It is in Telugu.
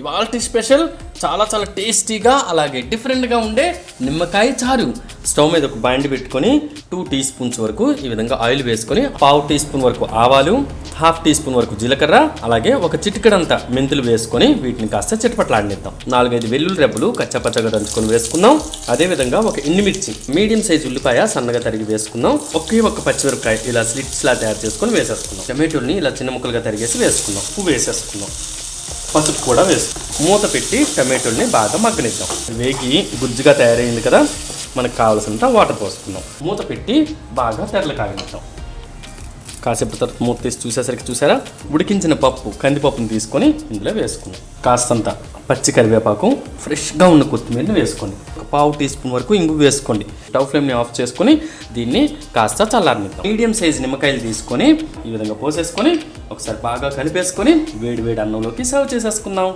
ఇవాళ స్పెషల్ చాలా చాలా టేస్టీగా అలాగే డిఫరెంట్గా ఉండే నిమ్మకాయ చారు. స్టవ్ మీద ఒక బాండి పెట్టుకొని టూ టీ స్పూన్స్ వరకు ఈ విధంగా ఆయిల్ వేసుకొని పావు టీ స్పూన్ వరకు ఆవాలు హాఫ్ టీ స్పూన్ వరకు జీలకర్ర అలాగే ఒక చిటికడంత మెంతులు వేసుకొని వీటిని కాస్త చిటపట్లాడినిద్దాం. నాలుగైదు వెల్లుల్లి రెబ్బలు కచ్చపచ్చగా దంచుకొని వేసుకుందాం. అదే విధంగా ఒక ఎండుమిర్చి మీడియం సైజ్ ఉల్లిపాయ సన్నగా తరిగి వేసుకుందాం. ఒకే ఒక్క పచ్చిమిరపకాయ ఇలా స్లిట్స్ లా తయారు చేసుకొని వేసేసుకుందాం. టమాటోల్ని ఇలా చిన్న ముక్కలుగా తరిగేసి వేసుకుందాం. ఉప్పు వేసేసుకుందాం. పసుపు కూడా వేసు మూత పెట్టి టమాటోల్ని బాగా మగ్గనిద్దాం. వేగి గుజ్జుగా తయారైంది కదా మనకు కావాల్సినంత వాటర్ పోసుకుందాం. మూత పెట్టి బాగా తెరలు కాగనిద్దాం. కాసేపు తర్వాత మూత తీసి చూసేసరికి చూసారా? ఉడికించిన పప్పు కందిపప్పుని తీసుకొని ఇందులో వేసుకుందాం. కాస్తంత పచ్చి కరివేపాకు ఫ్రెష్గా ఉన్న కొత్తిమీరని వేసుకోండి. ఒక పావు టీ స్పూన్ వరకు ఇంగు వేసుకోండి. స్టవ్ ఫ్లేమ్ని ఆఫ్ చేసుకొని దీన్ని కాస్త చల్లారనిద్దాం. మీడియం సైజ్ నిమ్మకాయలు తీసుకొని ఈ విధంగా పోసేసుకొని ఒకసారి బాగా కలిపేసుకొని వేడి వేడి అన్నంలోకి సర్వ్ చేసేసుకుందాం.